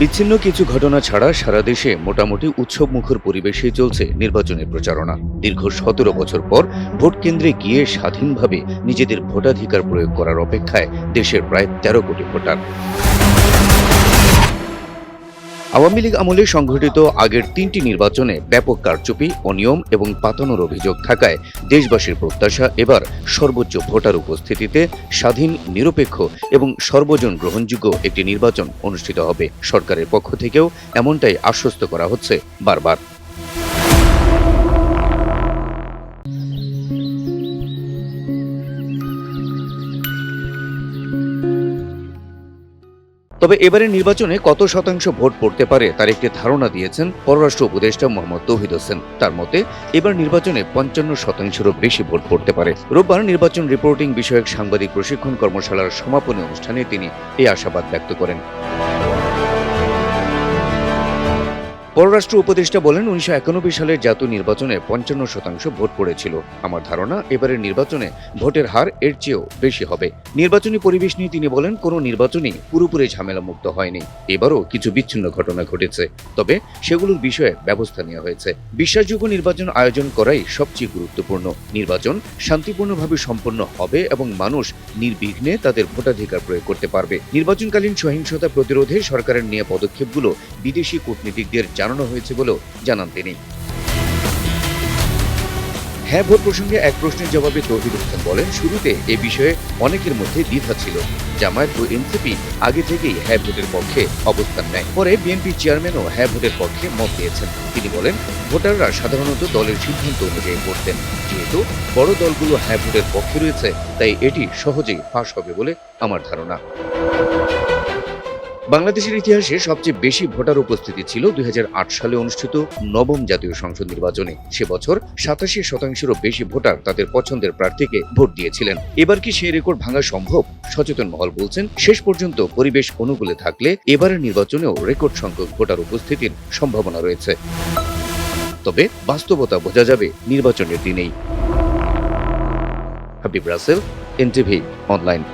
বিচ্ছিন্ন কিছু ঘটনা ছাড়া সারা দেশে মোটামুটি উৎসবমুখর পরিবেশে চলছে নির্বাচনের প্রচারণা। দীর্ঘ সতেরো বছর পর ভোট কেন্দ্রে গিয়ে স্বাধীনভাবে নিজেদের ভোটাধিকার প্রয়োগ করার অপেক্ষায় দেশের প্রায় তেরো কোটি ভোটার। আওয়ামী লীগ আমলে সংঘটিত আগের তিনটি নির্বাচনে ব্যাপক কারচুপি অনিয়ম এবং পাতানোর অভিযোগ থাকায় দেশবাসীর প্রত্যাশা এবার সর্বোচ্চ ভোটার উপস্থিতিতে স্বাধীন, নিরপেক্ষ এবং সর্বজন গ্রহণযোগ্য একটি নির্বাচন অনুষ্ঠিত হবে। সরকারের পক্ষ থেকেও এমনটাই আশ্বস্ত করা হচ্ছে বারবার। তবে এবারের নির্বাচনে কত শতাংশ ভোট পড়তে পারে তার একটি ধারণা দিয়েছেন পররাষ্ট্র উপদেষ্টা মোহাম্মদ তৌহিদ হোসেন। তার মতে, এবার নির্বাচনে পঞ্চান্ন শতাংশেরও বেশি ভোট পড়তে পারে। রোববার নির্বাচন রিপোর্টিং বিষয়ক সাংবাদিক প্রশিক্ষণ কর্মশালার সমাপনী অনুষ্ঠানে তিনি এই আশাবাদ ব্যক্ত করেন। পররাষ্ট্র উপদেষ্টা বলেন, উনিশশো একানব্বই সালের জাতীয় নির্বাচনে পঞ্চান্ন শতাংশ ভোট পড়েছিল। আমার ধারণা, এবারের নির্বাচনে ভোটের হার এর চেয়েও বেশি হবে। নির্বাচনী পরিবেশ নিয়ে তিনি বলেন, কোনো নির্বাচনই পুরোপুরি ঝামেলামুক্ত হয়নি। এবারও কিছু বিচ্ছিন্ন ঘটনা ঘটেছে। তবে সেগুলোর বিষয়ে ব্যবস্থা নেওয়া হয়েছে। বিশ্বাসযোগ্য নির্বাচন আয়োজন করাই সবচেয়ে গুরুত্বপূর্ণ। নির্বাচন শান্তিপূর্ণভাবে সম্পন্ন হবে এবং মানুষ নির্বিঘ্নে তাদের ভোটাধিকার প্রয়োগ করতে পারবে। নির্বাচনকালীন সহিংসতা প্রতিরোধে সরকারের নেওয়া পদক্ষেপগুলো বিদেশি কূটনীতিকদের জানানো হয়েছে বলেও জানান তিনি। হ্যাঁ ভোট প্রসঙ্গে এক প্রশ্নের জবাবে তৌহিদ হোসেন বলেন, শুরুতে এ বিষয়ে অনেকের মধ্যে দ্বিধা ছিল। জামায়াত ও এনসিপি আগে থেকেই হ্যাঁ ভোটের পক্ষে অবস্থান নেয়। পরে বিএনপি চেয়ারম্যানও হ্যাঁ ভোটের পক্ষে মত দিয়েছেন। তিনি বলেন, ভোটাররা সাধারণত দলের সিদ্ধান্ত অনুযায়ী ভোট দেন। যেহেতু বড় দলগুলো হ্যাঁ ভোটের পক্ষে রয়েছে, তাই এটি সহজেই ফাঁস হবে বলে আমার ধারণা। বাংলাদেশের ইতিহাসে সবচেয়ে বেশি ভোটার উপস্থিতি ছিল দুই হাজার আট সালে অনুষ্ঠিত নবম জাতীয় সংসদ নির্বাচনে। সে বছর সাতাশি শতাংশেরও বেশি ভোটার তাদের পছন্দের প্রার্থীকে ভোট দিয়েছিলেন। এবার কি সেই রেকর্ড ভাঙা সম্ভব? সচেতন মহল বলছেন, শেষ পর্যন্ত পরিবেশ অনুকূলে থাকলে এবারের নির্বাচনেও রেকর্ড সংখ্যক ভোটার উপস্থিতির সম্ভাবনা রয়েছে। তবে বাস্তবতা বোঝা যাবে নির্বাচনের দিনেই। Habib Rasel, NTV, online.